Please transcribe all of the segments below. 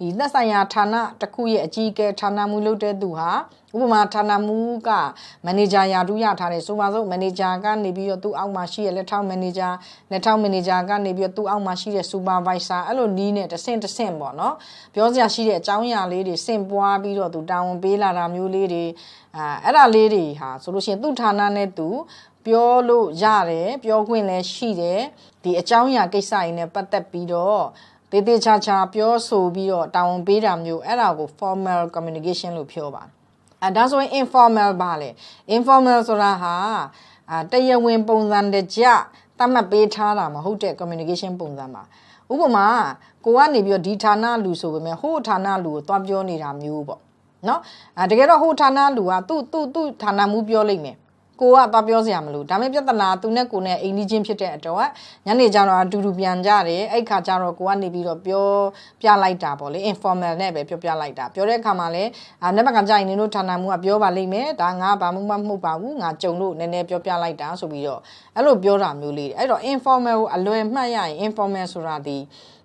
ဒီသက်ဆိုင်ရာဌာနတစ်ခုရဲ့အကြီးအကဲဌာနမှူးလုပ်တဲ့သူဟာဥပမာဌာနမှူးကမန်နေဂျာရာထူးရထားတယ်ဆိုပါစို့မန်နေဂျာကနေပြီးတော့သူ့အောက်မှာရှိတဲ့လက်ထောက်မန်နေဂျာလက်ထောက်မန်နေဂျာကနေပြီးတော့သူ့အောက်မှာရှိတဲ့စူပါဗိုက်ဆာအဲ့လိုနီးနဲ့တဆင့်တဆင့်ပေါ့နော်ပြောစရာရှိတဲ့အကြောင်းအရာလေးတွေစင့်ပွားပြီးတော့သူတာဝန်ပေးလာတာမျိုးလေးတွေအာအဲ့ဒါလေးတွေဟာဆိုလို့ရှိရင်သူ့ဌာနနဲ့သူပြောလို့ရတယ်ပြောခွင့်လည်းရှိတယ်ဒီအကြောင်းအရာကိစ္စရင်းနဲ့ပတ်သက်ပြီးတော့ တေးသေးချာချာပြောဆိုပြီးတော့တာဝန်ပေးတာမျိုးအဲ့ဒါကို formal communication လို့ပြောပါအဲဒါဆိုရင် informal ပါလေ informal ဆိုတာဟာအာတရားဝင်ပုံစံတကြတတ်မှတ်ပေးထားတာမဟုတ်တဲ့ communication ပုံစံပါဥပမာကိုကနေပြီးတော့ဒီဌာနလူဆိုပေမဲ့ဟိုဌာနလူကိုသွားပြောနေတာမျိုးပေါ့နော်အဲတကယ်တော့ဟိုဌာနလူကသူ့သူ့သူ့ဌာနမူပြောလိုက်မယ် ကိုကသွားပြောစရာမလိုဒါပေမဲ့ပြဿနာသူနဲ့ကိုနဲ့အိမ်ကြီးချင်းဖြစ်တဲ့အတွက်ညနေကျတော့အတူတူပြန်ကြတယ်အဲ့ခါကျတော့ကိုကနေပြီးတော့ပြောပြလိုက်တာပေါ့လေ informal နဲ့ပဲပြောပြလိုက်တာပြောတဲ့အခါမှာလည်းအာနေ့ဘက်ကကြာရင်နင်တို့ဌာနမှုကပြောပါလိမ့်မယ်ဒါငါဘာမှမဟုတ်ပါဘူးငါကြုံလို့နည်းနည်းပြောပြလိုက်တာဆိုပြီးတော့အဲ့လိုပြောတာမျိုးလေးအဲ့တော့ informal ကိုအလွယ်မှတ်ရရင် informal ဆိုတာဒီ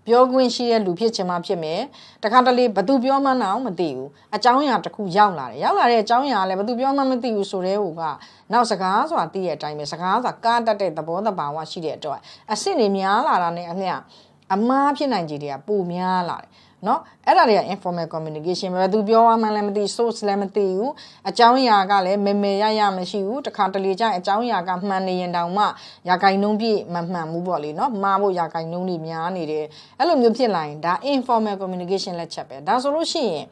ပြောခွင့်ရှိတဲ့လူဖြစ်ချင်မှဖြစ်မယ်တခါတလေဘသူပြောမှန်းတော့မသိဘူးအကြောင်းအရာတစ်ခုရောက်လာတယ်ရောက်လာတဲ့အကြောင်းအရာလည်းဘသူပြောမှန်းမသိဘူးဆိုတဲ့ဟိုကနောက်စကားဆိုတာသိတဲ့အတိုင်းပဲစကားဆိုတာကားတတ်တဲ့သဘောတဘာဝရှိတဲ့အတွက်အစ်စ်တွေများလာတာနဲ့အမျှအမားဖြစ်နိုင်ခြေတွေကပိုများလာတယ်နော်အဲ့ဒါတွေက informal communication ပဲသူပြောမှန်းလည်းမသိ source လည်းမသိဘူးအကြောင်းအရာကလည်းမေမေရရမရှိဘူးတခါတလေကျရင်အကြောင်းအရာကမှန်နေရင်တောင်မှရာဂိုင်နှုံးပြည့်မမှန်ဘူးပေါ့လေနော်မှားဖို့ရာဂိုင်နှုံးတွေများနေတယ်အဲ့လိုမျိုးဖြစ်လာရင်ဒါ informal communication လက်ချက်ပဲဒါဆိုလို့ရှိရင်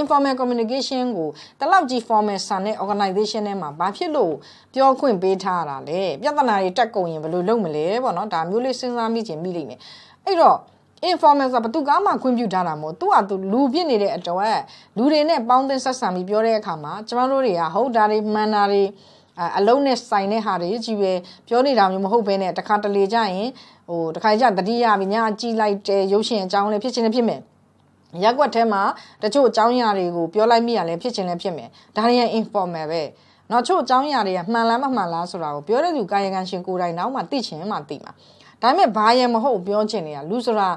informal communication ကိုတလောက်ကြီး formal ဆန်တဲ့ organization ထဲမှာဘာဖြစ်လို့ပြောခွင့်ပေးထားတာလဲပြဿနာတွေတက်ကုန်ရင်ဘယ်လိုလုပ်မလဲပေါ့နော်ဒါမျိုးလေးစဉ်းစားမိချင်မိလိမ့်မယ်အဲ့တော့ informal ဆိုတာဘသူကမှခွင့်ပြုထားတာမဟုတ်သူကသူလူဖြစ်နေတဲ့အတွက်လူတွေနဲ့ပေါင်းသင်းဆက်ဆံပြီးပြောတဲ့အခါမှာကျမတို့တွေကဟုတ်တာတွေမှန်တာတွေအအလုံးနဲ့ဆိုင်တဲ့ဟာတွေကြီးပဲပြောနေတာမျိုးမဟုတ်ဘဲနဲ့တခါတလေကြရင်ဟိုတခါကြတတိယပြီးညာကြည့်လိုက်တဲ့ရုပ်ရှင်အကြောင်းလေးဖြစ်ချင်းလည်းဖြစ်မယ်ရက်ွက်ထဲမှာတချို့အကြောင်းအရာတွေကိုပြောလိုက်မိရလဲဖြစ်ချင်းလည်းဖြစ်မယ်ဒါတွေက informal ပဲနောက်ချို့အကြောင်းအရာတွေကမှန်လားမမှန်လားဆိုတာကိုပြောတဲ့သူကာယကံရှင်ကိုယ်တိုင်တော့မှသိချင်မှသိမှာ ဒါပေမဲ့ဘာရမဟုတ်ပြောချင်နေတာလူဆိုတာ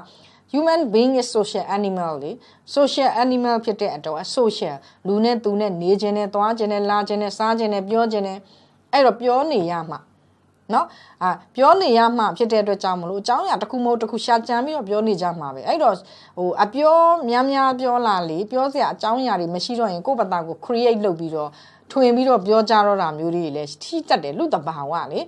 human being is social animal လေ social animal ဖြစ်တဲ့အတွက် social လူနဲ့သူနဲ့နေခြင်းနဲ့သွားခြင်းနဲ့လာခြင်းနဲ့စားခြင်းနဲ့ပြောခြင်းနဲ့အဲ့တော့ပြောနေရမှာနော်အာပြောနေရမှဖြစ်တဲ့အတွက်ကြောင့်မလို့အကြောင်းအရာတစ်ခုမဟုတ်တစ်ခုရှာကြံပြီးတော့ပြောနေကြမှာပဲအဲ့တော့ဟိုအပြောများများပြောလာလေပြောစရာအကြောင်းအရာတွေမရှိတော့ရင်ကိုယ့်ဘတာကို create လုပ်ပြီးတော့ထွင်ပြီးတော့ပြောကြတော့တာမျိုးတွေလည်းထိတတ်တယ်လူတဘာဝလေ